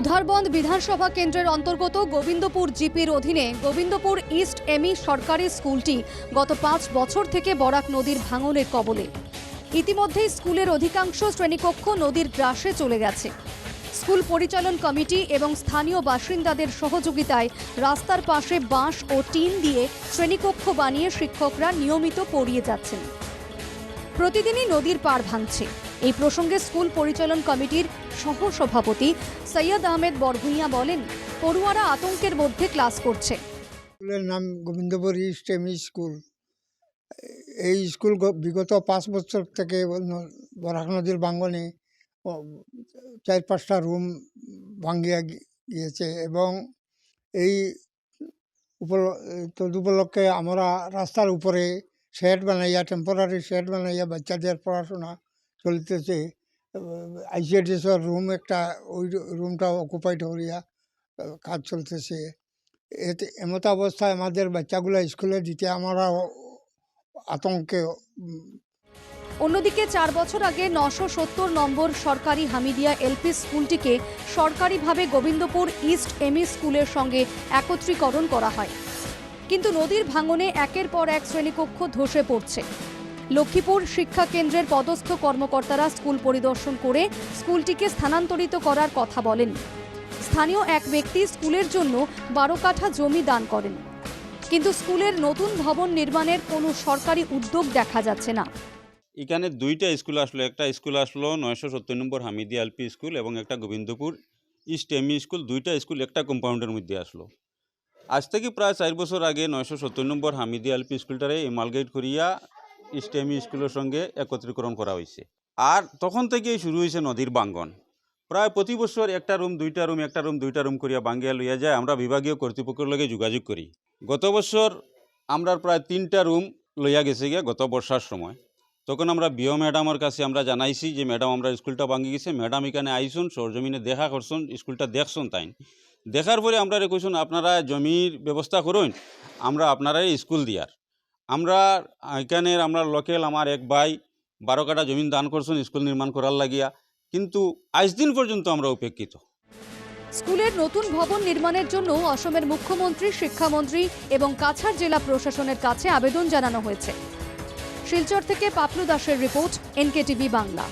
উধারবন্দ বিধানসভা কেন্দ্রের অন্তর্গত গোবিন্দপুর জিপির অধীনে গোবিন্দপুর ইস্ট এমি সরকারি স্কুলটি গত পাঁচ বছর থেকে বরাক নদীর ভাঙনের কবলে। ইতিমধ্যেই স্কুলের অধিকাংশ শ্রেণীকক্ষ নদীর গ্রাসে চলে গেছে। স্কুল পরিচালন কমিটি এবং স্থানীয় বাসিন্দাদের সহযোগিতায় রাস্তার পাশে বাঁশ ও টিন দিয়ে শ্রেণীকক্ষ বানিয়ে শিক্ষকরা নিয়মিত পড়িয়ে যাচ্ছেন। প্রতিদিনই নদীর পার ভাঙছে। এই প্রসঙ্গে স্কুল পরিচালন কমিটির সহসভাপতি সৈয়দ আহমেদ বরভুইয়া বলেন, পড়ুয়ারা আতঙ্কের মধ্যে ক্লাস করছে। স্কুলের নাম গোবিন্দপুর ইস্ট এমই স্কুল। এই স্কুল বিগত পাঁচ বছর থেকে বরাক নদীর বাঙ্গনে চার পাঁচটা রুম ভাঙ্গিয়া গিয়েছে এবং এই তদুপলক্ষে আমরা রাস্তার উপরে শেড বানাইয়া টেম্পোরারি শেড বানাইয়া বাচ্চাদের পড়াশোনা চলতেছে আইসিডিএসের রুম একটা ওই রুমটা অকুপাইড আহ, কাজ চলতেছে। এতে এমতো অবস্থায় আমাদের বাচ্চাগুলো স্কুলে দিতে আমরা আতঙ্কে অন্যদিকে চার বছর আগে নশো সত্তর নম্বর সরকারি হামিদিয়া এলপি স্কুলটিকে সরকারিভাবে গোবিন্দপুর ইস্ট এমই স্কুলের সঙ্গে একত্রীকরণ করা হয়। কিন্তু নদীর ভাঙনে একের পর এক শ্রেণীকক্ষ ধসে পড়ছে। লক্ষ্মীপুর শিক্ষা কেন্দ্রের পদস্থ কর্মকর্তারা স্কুল পরিদর্শন করে স্কুলটিকে স্থানান্তরিত করার কথা বলেন। স্থানীয় এক ব্যক্তি স্কুলের জন্য বারো কাঠা জমি দান করেন। কিন্তু স্কুলের নতুন ভবন নির্মাণের কোনো সরকারি উদ্যোগ দেখা যাচ্ছে না। এখানে দুইটা স্কুল আসলো। একটা স্কুল আসলো নয়শো সত্তর নম্বর হামিদি এলপি স্কুল এবং একটা গোবিন্দপুর ইস্ট এমই স্কুল। দুইটা স্কুল একটা কম্পাউন্ডের মধ্যে আসলো। আজ থেকে প্রায় চার বছর আগে নয়শো সত্তর নম্বর হামিদি এলপি স্কুলটারে এমালগেট করিয়া ইস্ট এমই স্কুলের সঙ্গে একত্রীকরণ করা হয়েছে। আর তখন থেকেই শুরু হয়েছে নদীর বাঙ্গন। প্রায় প্রতি বছর একটা রুম, দুইটা রুম, একটা রুম, দুইটা রুম করিয়া বাঙ্গিয়া লইয়া যায়। আমরা বিভাগীয় কর্তৃপক্ষের লগে যোগাযোগ করি। গত বছর আমরা প্রায় তিনটা রুম লইয়া গেছে গিয়া গত বর্ষার সময়। তখন আমরা বিও ম্যাডামের কাছে আমরা জানাইছি যে, ম্যাডাম, আমরা স্কুলটা ভাঙি গেছে। ম্যাডাম এখানে আইসুন, সরজমিনে দেখা করছুন স্কুলটা দেখছুন তাই দেখার পরে আমরা কইসুন, আপনারা জমির ব্যবস্থা করুন, আমরা আপনারাই স্কুল দিয়ার। আমরা এখানের আমরা লোকেল, আমার এক ভাই বারো কাটা জমিন দান করছেন, স্কুল নির্মাণ করার লাগিয়া। কিন্তু আজ দিন পর্যন্ত আমরা উপেক্ষিত। স্কুলের নতুন ভবন নির্মাণের জন্য অসমের মুখ্যমন্ত্রী, শিক্ষামন্ত্রী এবং কাছাড় জেলা প্রশাসনের কাছে আবেদন জানানো হয়েছে। শিলচর থেকে পাপলু দাসের রিপোর্ট, এনকেটিভি বাংলা।